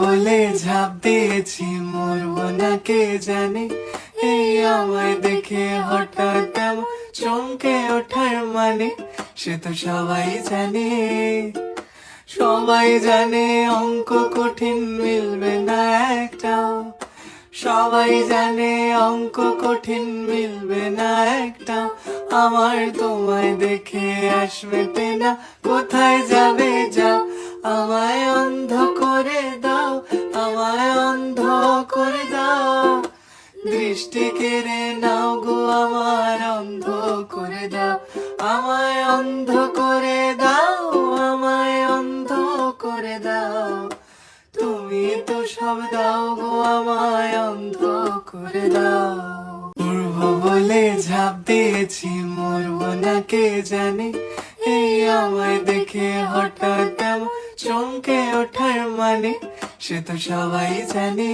বলে ঝাঁপ দিয়েছি, মরবো না কে জানে। এই আমায় দেখে হঠাৎ চমকে ওঠার মানে সে তো সবাই জানে। সবাই জানে অঙ্ক কঠিন, মিলবে না একটাও সবাই জানে অঙ্ক কঠিন, মিলবে না একটা। আমার তোমায় দেখে আসবে না কোথায় যাবে যাও আমায় অন্ধ করে দাও, আমায় অন্ধ করে দাও। দৃষ্টি কেড়ে নাও গো, আমার অন্ধ করে দাও। আমায় অন্ধ করে দাও, আমায় অন্ধ করে দাও। তুমি তো সব দাও গো অন্ধ করে দাও পূর্ব বলে ঝাঁপ দিয়েছি, মরবো না কে জানে। এই আমায় দেখে হঠাৎ এমন চমকে ওঠার মানে সে তো সবাই জানে।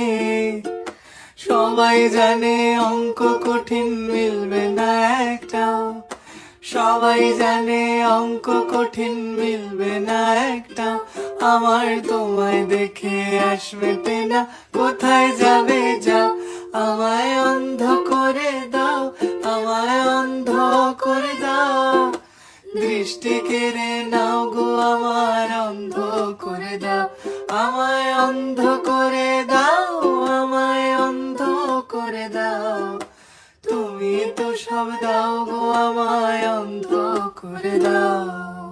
সবাই জানে অঙ্ক কঠিন, মিলবে না একটাও সবাই জানে অঙ্ক কঠিন, মিলবে না একটা। আমার তোমায় দেখে আসবে না কোথায় যাবে যাও আমায় অন্ধ করে দাও, আমায় অন্ধ করে দাও। দৃষ্টি কেড়ে নাও গো আমার অন্ধ করে দাও। আমায় অন্ধ করে দাও, আমায় অন্ধ করে দাও। তুমি তো সব দাও গো, আমায় অন্ধ করে দাও।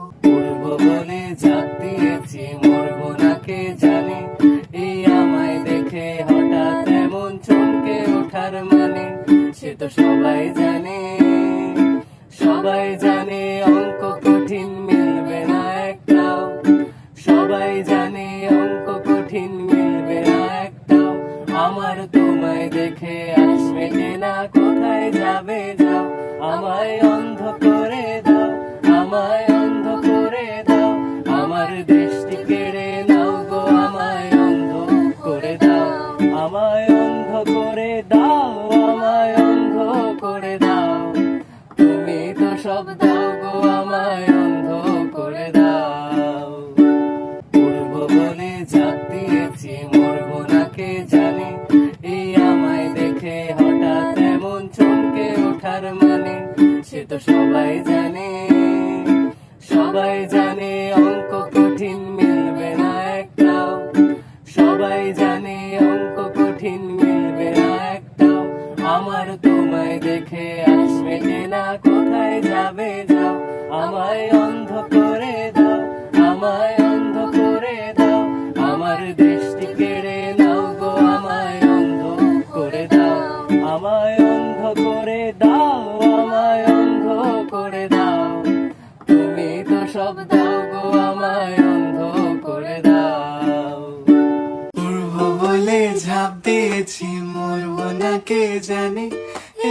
সে তো সবাই জানে সবাই জানে অঙ্ক কঠিন মিলবে না একটাও। সবাই জানে অঙ্ক কঠিন মিলবে না একটাও। আমার তোমায় দেখে আসবে না, কোথায় যাবে যাও। আমায় অন্ধ করে দাও, আমায় অন্ধ করে দাও। আমার দৃষ্টি কেড়ে নাও গো, আমায় অন্ধ করে দাও। আমায় অন্ধ করে দাও। সে তো সবাই জানে সবাই জানে অঙ্ক কঠিন মিলবে না একটাও। সবাই জানে অঙ্ক কঠিন মিলবে না একটাও। আমার তোমায় দেখে আসবে না, কোথায় যাবে যাও। আমায় অন্ধ করে দাও, আমায় অন্ধ করে দাও। আমার দৃষ্টি কেড়ে অন্ধ করে দাও, আমায় অন্ধ করে দাও। তুমি তো সব দাও গো, আমায় অন্ধ করে দাও। পূর্ব বলে ঝাঁপ দিয়েছি, মরবো না কে জানে।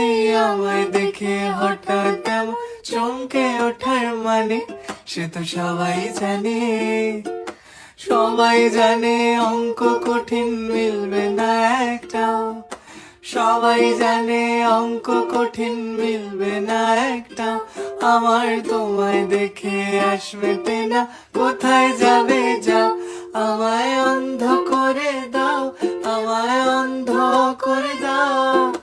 এই আমায় দেখে হঠাৎ এমন চমকে ওঠার মানে সে তো সবাই জানে। সবাই জানে অঙ্ক কঠিন, মিলবে না একটাও। সবাই জানে অঙ্ক কঠিন, মিলবে না একটা। আমার তোমায় দেখে আসবে না কোথায় যাবে যাও? আমায় অন্ধ করে দাও, আমায় অন্ধ করে দাও।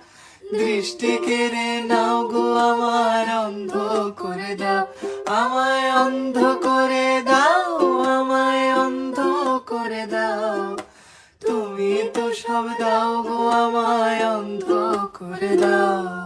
দৃষ্টি কেড়ে নাও গো, আমার অন্ধ করে দাও। আমায় অন্ধ করে দাও, আমায় অন্ধ করে দাও। তুমি তো সব দাও গো আমায় অন্ধ করে দাও।